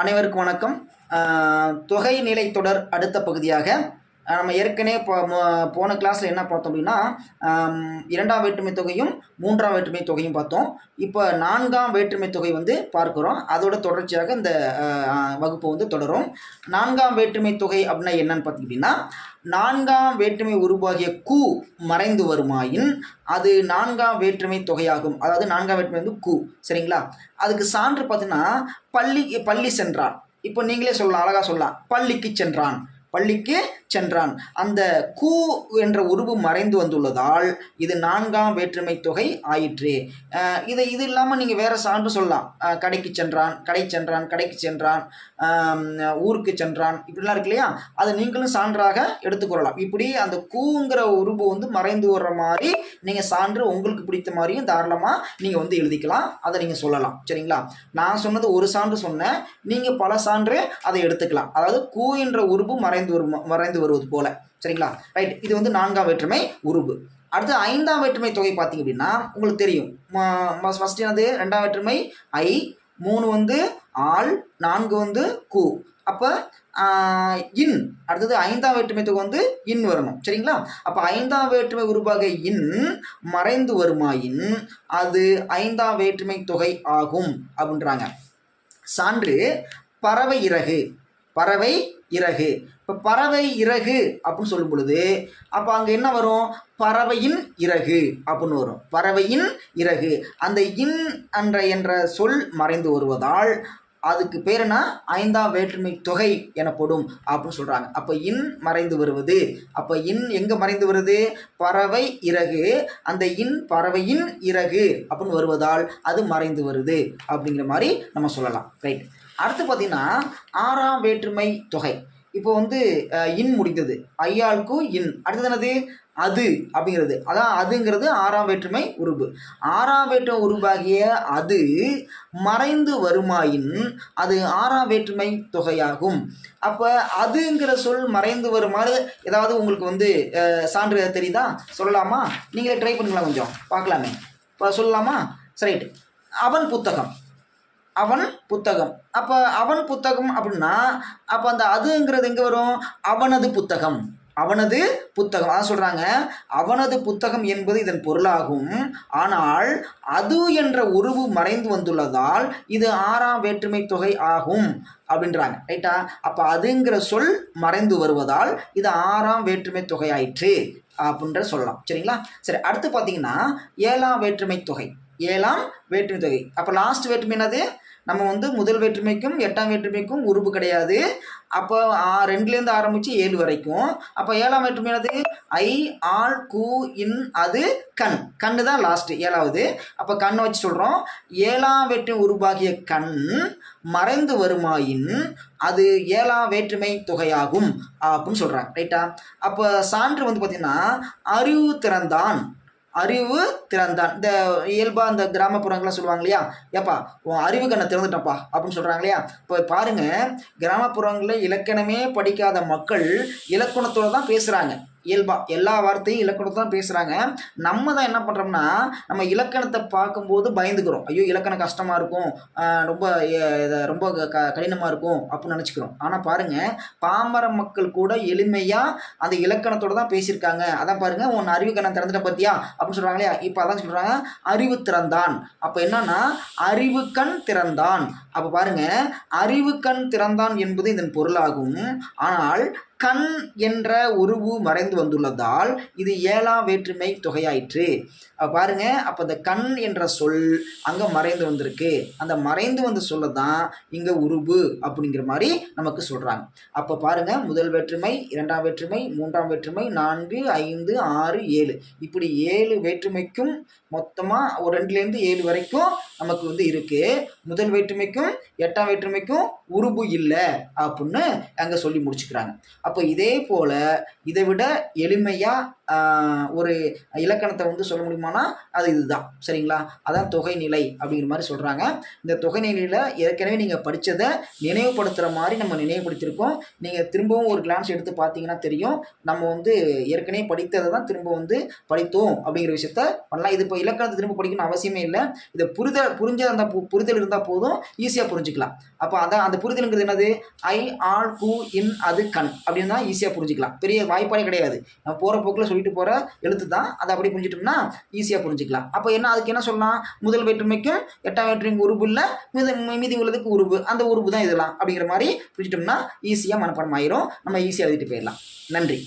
அனைவருக்கும் வணக்கம். தொகை நிலை தொடர் அடுத்த பகுதியாக நம்ம ஏற்கனவே போ போன கிளாஸில் என்ன பார்த்தோம் அப்படின்னா இரண்டாம் வேற்றுமை தொகையும் மூன்றாம் வேற்றுமை தொகையும் பார்த்தோம். இப்போ நான்காம் வேற்றுமை தொகை வந்து பார்க்குறோம். அதோட தொடர்ச்சியாக இந்த வகுப்பு வந்து தொடரும். நான்காம் வேற்றுமை தொகை அப்படின்னா என்னன்னு பார்த்தீங்கன்னா நான்காம் வேற்றுமை உருவாகிய கு மறைந்து வருமாயின் அது நான்காம் வேற்றுமை தொகையாகும். அதாவது நான்காம் வேற்றுமை வந்து கு சரிங்களா? அதுக்கு சான்று பார்த்தீங்கன்னா பள்ளி பள்ளி சென்றான். இப்போ நீங்களே சொல்லலாம் அழகாக சொல்லலாம். பள்ளிக்கு சென்றான். பள்ளிக்கு சென்றான். அந்த கூ என்ற உருவு மறைந்து வந்துள்ளதால் இது நான்காம் வேற்றுமை தொகை ஆயிற்று. இது இது இல்லாமல் நீங்கள் வேற சான்று சொல்லலாம். கடைக்கு சென்றான் கடை சென்றான் கடைக்கு சென்றான் ஊருக்கு சென்றான் இப்படிலாம் இருக்கு இல்லையா? அதை நீங்களும் சான்றாக எடுத்துக்கொள்ளலாம் இப்படி அந்த கூங்கிற உருவு வந்து மறைந்து வர்ற மாதிரி நீங்கள் சான்று உங்களுக்கு பிடித்த மாதிரியும் தாராளமாக நீங்கள் வந்து எழுதிக்கலாம். அதை நீங்கள் சொல்லலாம். சரிங்களா? நான் சொன்னது ஒரு சான்று சொன்னேன். நீங்கள் பல சான்று அதை எடுத்துக்கலாம். அதாவது கூ என்ற உருவு மறைந்து வரும் மறைந்து வருவது போல. சரிங்களா? ரைட் இது வந்து நான்காம் வேற்றுமை உருவு அடுத்து ஐந்தாம் வேற்றுமை தொகை பார்த்தீங்க அப்படின்னா உங்களுக்கு தெரியும். ஃபஸ்ட் என்னது? ரெண்டாம் வேற்றுமை ஐ. மூணு வந்து ஆள் நான்கு வந்து கு. அப்போ இன். அடுத்தது ஐந்தாம் வேற்றுமை தொகை வந்து இன் வரணும். சரிங்களா? அப்போ ஐந்தாம் வேற்றுமை உருவாக இன் மறைந்து வருமாயின் அது ஐந்தாம் வேற்றுமை தொகை ஆகும் அப்படின்றாங்க. சான்று பறவை இறகு. பறவை இறகு. இப்போ பறவை இறகு அப்படின்னு சொல்லும் பொழுது அப்போ அங்கே என்ன வரும்? பறவையின் இறகு அப்படின்னு வரும். பறவையின் இறகு. அந்த இன் என்ற என்ற சொல் மறைந்து வருவதால் அதுக்கு பேர் என்ன? ஐந்தாம் வேற்றுமை தொகை எனப்படும் அப்படின்னு சொல்கிறாங்க அப்போ இன் மறைந்து வருவது. அப்போ இன் எங்கே மறைந்து வருது? பறவை இறகு. அந்த இன் பறவையின் இறகு அப்படின்னு வருவதால் அது மறைந்து வருது அப்படிங்கிற மாதிரி நம்ம சொல்லலாம். ரைட் அடுத்து பார்த்திங்கன்னா ஆறாம் வேற்றுமை தொகை. இப்போ வந்து இன் முடிந்தது. ஐயாளுக்கு இன். அடுத்தது என்னது? அது அப்படிங்கிறது. அதான் அதுங்கிறது ஆறாம் வேற்றுமை உருபு ஆறாம் வேற்றுமை உருவாகிய அது மறைந்து வருமாயின் அது ஆறாம் வேற்றுமை தொகையாகும். அப்போ அதுங்கிற சொல் மறைந்து வருமாறு ஏதாவது உங்களுக்கு வந்து சான்று தெரியுதா? சொல்லலாமா? நீங்களே ட்ரை பண்ணுங்களா கொஞ்சம். பார்க்கலாமே. இப்போ சொல்லலாமா? சரி அவன் புத்தகம். அவன் புத்தகம். அப்போ அவன் புத்தகம் அப்படின்னா அப்போ அந்த அதுங்கிறது எங்கே வரும்? அவனது புத்தகம். அவனது புத்தகம். அதான் சொல்கிறாங்க அவனது புத்தகம் என்பது இதன் பொருளாகும். ஆனால் அது என்ற உருவு மறைந்து வந்துள்ளதால் இது ஆறாம் வேற்றுமை தொகை ஆகும் அப்படின்றாங்க. ரைட்டா அப்போ அதுங்கிற சொல் மறைந்து வருவதால் இது ஆறாம் வேற்றுமை தொகை ஆயிற்று அப்படின்ற சொல்லலாம். சரிங்களா? சரி அடுத்து பார்த்தீங்கன்னா ஏழாம் வேற்றுமை தொகை. ஏழாம் வேற்றுமை தொகை. அப்போ லாஸ்ட் வேற்றுமை என்னது? நம்ம வந்து முதல் வேற்றுமைக்கும் எட்டாம் வேற்றுமைக்கும் உருவு கிடையாது. அப்போ ரெண்டுலேருந்து ஆரம்பித்து ஏழு வரைக்கும். அப்போ ஏழாம் வேற்றுமையானது ஐ ஆல் கூ இன் அது கண். கண்ணு தான் லாஸ்ட்டு ஏழாவது. அப்போ கண்ணை வச்சு சொல்கிறோம் ஏழாம் வேற்றுமை உருவாகிய கண் மறைந்து வருமாயின் அது ஏழாம் வேற்றுமை தொகையாகும். அப்படின்னு சொல்கிறாங்க ரைட்டா அப்போ சான்று வந்து பார்த்திங்கன்னா அறிவு திறந்தான். அறிவு திறந்தான். இந்த இயல்பாக அந்த கிராமப்புறங்கள்லாம் சொல்லுவாங்க இல்லையா? ஏப்பா உன் அறிவு கண்ணை திறந்துட்டப்பா அப்படின்னு சொல்கிறாங்க இல்லையா? இப்போ பாருங்க கிராமப்புறங்களில் இலக்கணமே படிக்காத மக்கள் இலக்கணத்தோட தான் பேசுகிறாங்க இயல்பா எல்லா வார்த்தையும் இலக்கணத்தை தான் பேசுகிறாங்க நம்ம தான் என்ன பண்ணுறோம்னா நம்ம இலக்கணத்தை பார்க்கும்போது பயந்துக்கிறோம். ஐயோ இலக்கணம் கஷ்டமாக இருக்கும். ரொம்ப இதை ரொம்ப க கடினமாக இருக்கும் அப்படின்னு நினச்சிக்கிறோம். ஆனால் பாருங்கள் பாமர மக்கள் கூட எளிமையாக அந்த இலக்கணத்தோடு தான் பேசியிருக்காங்க. அதான் பாருங்க உன் அறிவு கணம் திறந்துட்ட பார்த்தியா அப்படின்னு சொல்கிறாங்க இல்லையா? இப்போ அதான் சொல்கிறாங்க அறிவு திறந்தான். அப்போ என்னன்னா அறிவு கண் திறந்தான். அப்போ பாருங்க அறிவு கண் திறந்தான் என்பது இதன் பொருளாகும். ஆனால் கண் என்ற உருவு மறைந்து வந்துள்ளதால் இது ஏழாம் வேற்றுமை தொகையாயிற்று. பாருங்க. அப்போ இந்த கண் என்ற சொல் அங்கே மறைந்து வந்திருக்கு. அந்த மறைந்து வந்த சொல்ல தான் இங்கே உருபு அப்படிங்கிற மாதிரி நமக்கு சொல்கிறாங்க அப்போ பாருங்க. முதல் வேற்றுமை இரண்டாம் வேற்றுமை மூன்றாம் வேற்றுமை நான்கு ஐந்து ஆறு ஏழு. இப்படி ஏழு வேற்றுமைக்கும் மொத்தமாக ஒரு ரெண்டுலேருந்து ஏழு வரைக்கும் நமக்கு வந்து இருக்குது முதல் வேற்றுமைக்கும் எட்டாம் வேற்றுமைக்கும் உருபு இல்லை அப்படின்னு அங்கே சொல்லி முடிச்சுக்கிறாங்க. அப்போ இதே போல் இதை விட எளிமையாக ஒரு இலக்கணத்தை வந்து சொல்ல முடியுமானா அது இதுதான். சரிங்களா? அதான் தொகை நிலை அப்படிங்கிற மாதிரி சொல்கிறாங்க இந்த தொகை நிலையில் ஏற்கனவே நீங்கள் படித்ததை நினைவுபடுத்துகிற மாதிரி நம்ம நினைவுபடுத்தியிருக்கோம். நீங்கள் திரும்பவும் ஒரு கிளான்ஸ் எடுத்து பார்த்தீங்கன்னா தெரியும். நம்ம வந்து ஏற்கனவே படித்ததை தான் திரும்ப வந்து படித்தோம் அப்படிங்கிற விஷயத்த பண்ணலாம். இது இப்போ இலக்கணத்தை திரும்ப படிக்கணும்னு அவசியமே இல்லை. இதை புரிதல் புரிஞ்ச அந்த பு- புரிதல் இருந்தால் போதும். ஈஸியாக புரிஞ்சுக்கலாம். அப்போ அதான் அந்த புரிதலுங்கிறது என்னது? ஐ ஆல் கு இன் அது கண் அப்படின்னு தான் ஈஸியாக புரிஞ்சுக்கலாம். பெரிய வாய்ப்பாடே கிடையாது. நம்ம போகிற போக்கில் சொல்லி சொல்லிட்டு போகிற எழுத்து தான். அதை அப்படியே புரிஞ்சிட்டோம்னா ஈஸியாக புரிஞ்சுக்கலாம். அப்போ என்ன அதுக்கு என்ன சொல்லலாம்? முதல் வேற்றுமைக்கும் எட்டாம் வேற்றுமைக்கு உருபு இல்லை. மீதி மீதி உள்ளதுக்கு உருபு அந்த உருபு தான் இதெல்லாம். அப்படிங்கிற மாதிரி புரிஞ்சிட்டோம்னா ஈஸியாக மனப்பாடம் ஆயிரும். நம்ம ஈஸியாக எழுதிட்டு போயிடலாம். நன்றி.